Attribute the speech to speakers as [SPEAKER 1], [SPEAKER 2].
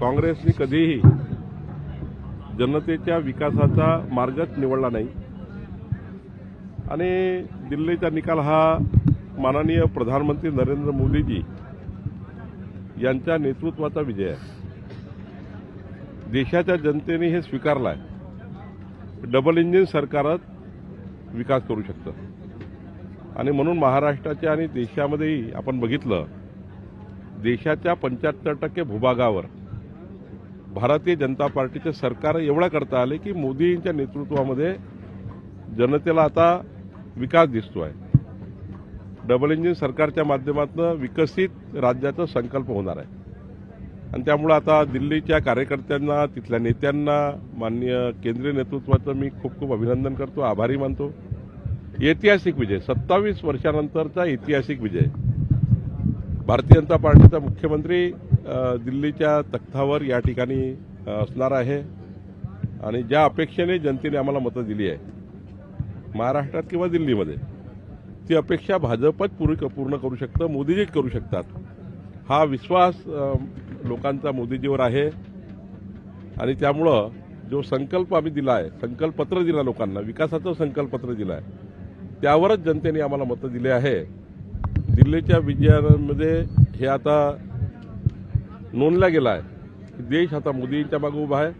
[SPEAKER 1] काँग्रेसने कधीही जनतेच्या विकासाचा मार्गच निवडला नाही. आणि दिल्लीचा निकाल हा माननीय प्रधानमंत्री नरेंद्र मोदीजी यांच्या नेतृत्वाचा विजय आहे. देशाच्या जनतेने हे स्वीकारलं आहे डबल इंजिन सरकारच विकास करू शकतं. आणि म्हणून महाराष्ट्राच्या आणि देशामध्येही आपण बघितलं देशाच्या पंच्याहत्तर टक्के भूभागावर भारतीय जनता पार्टीचे सरकार एवढं करता आले की मोदींच्या नेतृत्वामध्ये जनतेला आता विकास दिसतो आहे डबल इंजिन सरकारच्या माध्यमातून विकसित राज्याचा संकल्प होणार आहे. आणि त्यामुळं आता दिल्लीच्या कार्यकर्त्यांना तिथल्या नेत्यांना मान्य केंद्रीय नेतृत्वाचं मी खूप खूप अभिनंदन करतो आभारी मानतो. ऐतिहासिक विजय सत्तावीस वर्षानंतरचा ऐतिहासिक विजय. भारतीय जनता पार्टीचा मुख्यमंत्री दिल्लीच्या तख्तावर या ठिकाणी असणार आहे. आणि ज्या अपेक्षेने जनतेने आम्हाला मतं दिली आहे महाराष्ट्रात किंवा दिल्लीमध्ये ती अपेक्षा भाजपच पूर्ण पूर्ण करू शकतं मोदीजीच करू शकतात. हा विश्वास लोकांचा मोदीजीवर आहे. आणि त्यामुळं जो संकल्प आम्ही दिला आहे संकल्पपत्र दिला लोकांना विकासाचं संकल्पपत्र दिलं आहे त्यावरच जनतेने आम्हाला मतं दिले आहे. दिल्लीच्या विजयामध्ये हे आता नोंदला गेला आहे. देश आता मोदींच्या मागे उभा आहे.